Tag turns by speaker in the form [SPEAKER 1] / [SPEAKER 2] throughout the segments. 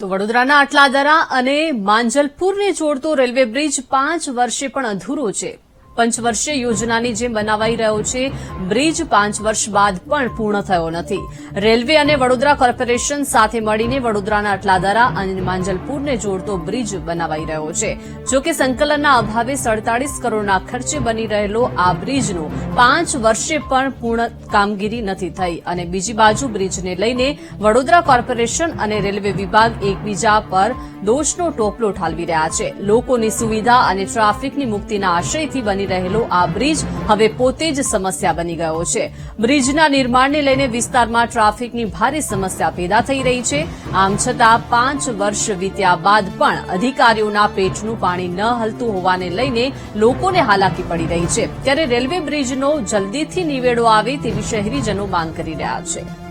[SPEAKER 1] તો વડોદરાના આટલાદરા અને માંજલપુરને જોડતો રેલવે બ્રિજ પાંચ વર્ષે પણ અધૂરો છે. પંચવર્ષીય યોજનાની જેમ બનાવાઈ રહ્યો છે. બ્રિજ પાંચ વર્ષ બાદ પણ પૂર્ણ થયો નથી. રેલવે અને વડોદરા કોર્પોરેશન સાથે મળીને વડોદરાના અટલાદરા અને માંજલપુરને જોડતો બ્રિજ બનાવાઈ રહ્યો છે. જોકે સંકલનના અભાવે સડતાલીસ કરોડના ખર્ચે બની રહેલો આ બ્રિજનો પાંચ વર્ષે પણ પૂર્ણ કામગીરી નથી થઈ અને બીજી બાજુ બ્રિજને લઈને વડોદરા કોર્પોરેશન અને રેલવે વિભાગ એકબીજા પર દોષનો ટોપલો ઠાલવી રહ્યા છે. લોકોની સુવિધા અને ટ્રાફિકની મુક્તિના આશયથી બની રહેલો આ બ્રિજ હવે પોતે જ સમસ્યા બની ગયો છે. બ્રિજના નિર્માણને લઈને વિસ્તારમાં ટ્રાફિકની ભારે સમસ્યા પેદા થઈ રહી છે. આમ છતાં પાંચ વર્ષ વીત્યા બાદ પણ અધિકારીઓના પેટનું પાણી ન હલતું હોવાને લઈને લોકોને હાલાકી પડી રહી છે. ત્યારે રેલવે બ્રિજનો જલ્દીથી નિવેડો આવે તેવી શહેરીજનો માંગ કરી રહ્યા છે.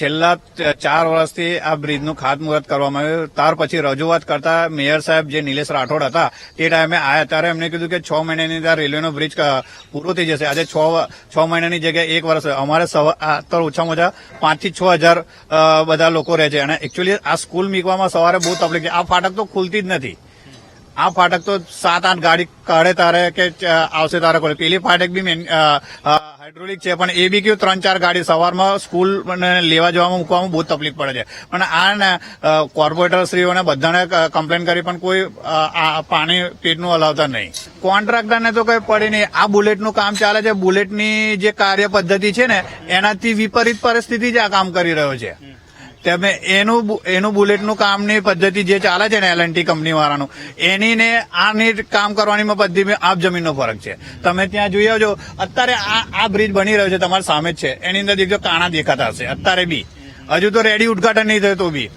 [SPEAKER 2] છેલ્લા ચાર વર્ષથી આ બ્રિજનું ખાતમુહૂર્ત કરવામાં આવ્યું. ત્યાર પછી રજૂઆત કરતા મેયર સાહેબ જે નિલેશ રાઠોડ હતા, તે ટાઈમે આયા. ત્યારે એમને કીધું કે છ મહિનાની અંદર રેલવેનો બ્રિજ પૂરો થઈ જશે. આજે છ છ મહિનાની જગ્યાએ એક વર્ષ. અમારે સવા, આ ઓછામાં ઓછા પાંચથી છ હજાર બધા લોકો રહે છે. અને એકચ્યુઅલી આ સ્કૂલ મીકવામાં સવારે બહુ તકલીફ છે. આ ફાટક તો ખુલતી જ નથી. આ ફાટક તો સાત આઠ ગાડી કાઢે તારે કે આવશે તારે કોઈ પેલી ફાટક બી હાઇડ્રોલિક છે પણ એ બી કયું ત્રણ ચાર ગાડી સવારમાં સ્કૂલ લેવા જવામાં મૂકવામાં બહુ તકલીફ પડે છે. પણ આ ને અ, કોર્પોરેટર શ્રીઓને બધાને કમ્પ્લેન કરી પણ કોઈ પાણી પેટનું હલાવતા નહીં. કોન્ટ્રાક્ટરને તો કઈ પડે નહીં. આ બુલેટનું કામ ચાલે છે. બુલેટની જે કાર્ય પદ્ધતિ છે ને એનાથી વિપરીત પરિસ્થિતિ જ આ કામ કરી રહ્યો છે. તમે એનું એનું બુલેટનું કામની પદ્ધતિ જે ચાલે છે ને એલએનટી કંપની વાળાનું, એની ને આની કામ કરવાની પદ્ધતિ આપ જમીનનો ફરક છે. તમે ત્યાં જોઈ આવજો, અત્યારે આ આ બ્રિજ બની રહ્યો છે, તમારી સામે જ છે. એની અંદર દેખજો કાણા દેખાતા હશે, અત્યારે બી. હજુ તો રેડી ઉદઘાટન નહીં થયું તો બી.